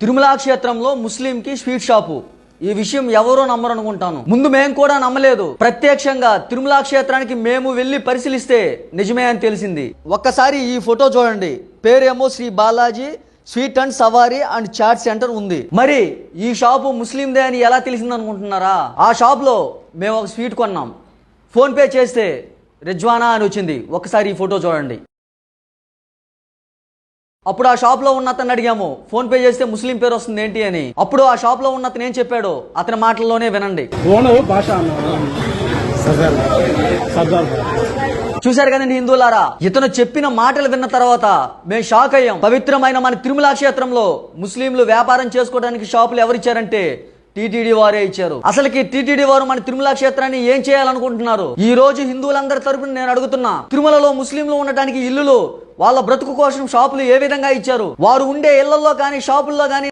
తిరుమల క్షేత్రంలో ముస్లిం కి sweet shop. ఈ విషయం ఎవరో నమ్మరు అనుకుంటాను ముందు మేము కూడా నమ్మలేదు. ప్రత్యక్షంగా తిరుమల క్షేత్రానికి మేము వెళ్ళి పరిశీలిస్తే నిజమే అని తెలిసింది. ఒక్కసారి ఈ ఫోటో చూడండి. పేరేమో Sri Balaji sweet and savoury and chat centre ఉంది. మరి ఈ షాపు ముస్లిందే అని ఎలా తెలిసింది అనుకుంటున్నారా ఆ షాప్లో మేము ఒక స్వీట్ కొన్నాం. ఫోన్పే చేస్తే రిజ్వానా అని వచ్చింది. ఒక్కసారి ఈ ఫోటో చూడండి. అప్పుడు ఆ షాప్లో ఉన్న అతను అడిగాము ఫోన్ పే చేస్తే ముస్లిం పేరు వస్తుంది ఏంటి అని. అప్పుడు ఆ షాప్లో ఉన్న అతను ఏం చెప్పాడో? అతని మాటల్లోనే వినండి. చూశారు కదండి హిందువులారా? ఇతను చెప్పిన మాటలు విన్న తర్వాత మేము షాక్ అయ్యాం. పవిత్రమైన మన తిరుమల క్షేత్రంలో ముస్లింలు వ్యాపారం చేసుకోవడానికి షాపులు ఎవరిచ్చారంటే టీటీడీ వారే ఇచ్చారు. అసలుకి టీటీడీ వారు మన తిరుమల క్షేత్రాన్ని ఏం చేయాలనుకుంటున్నారు? ఈ రోజు హిందువులందరి తరపున నేను అడుగుతున్నా తిరుమలలో ముస్లింలు ఉండటానికి ఇల్లులు వాళ్ళ బ్రతుకు కోసం షాపులు ఏ విధంగా ఇచ్చారు? వారు ఉండే ఇళ్ళలో కానీ షాపుల్లో కానీ